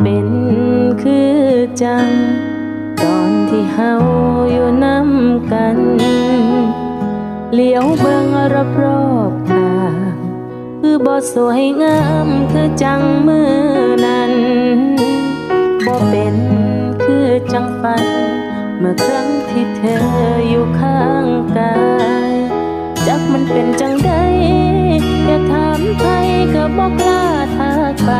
เป็นคือจัง ตอนที่เฮาอยู่น้ำกัน เลี้ยวเบิ่งรอบรอบๆทางคือบ่สวยงามคือจังมือนั้นบ่เป็นคือจังฝัน เมื่อครั้งที่เธออยู่ข้างกายจักมันเป็นจังใดอยากถามไทยก็บอกล้าทักไป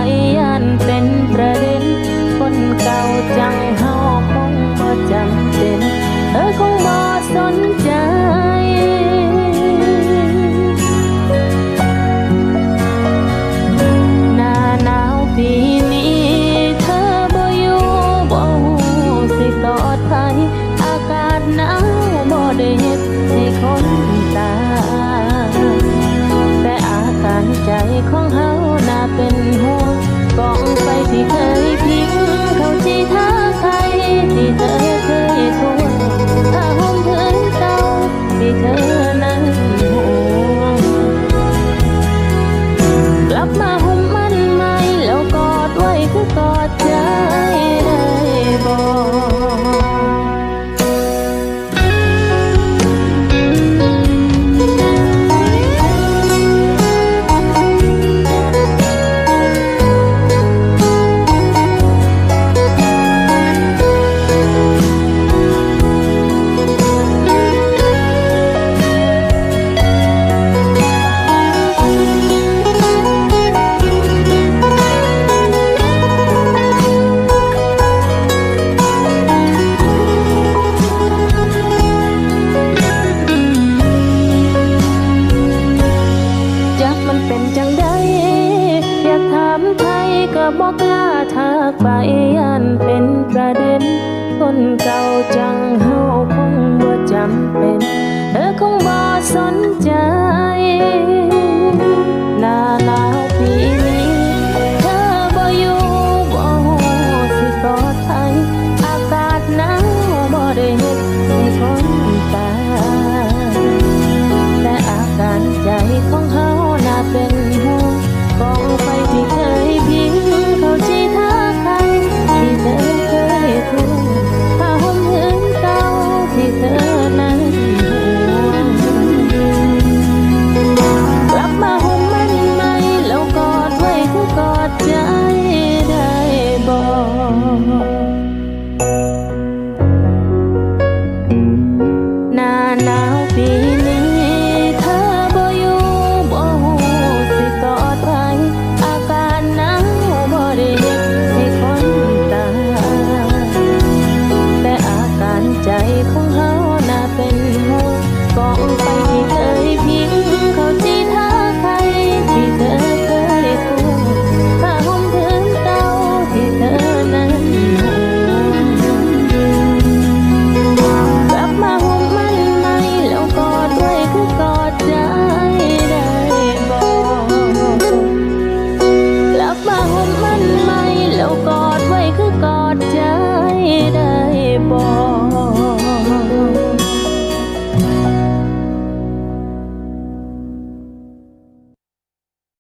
ทักไปยันเป็นประเด็น คนเก่าจังเฮาคงบ่จำเป็น เธอคงบ่สนใจ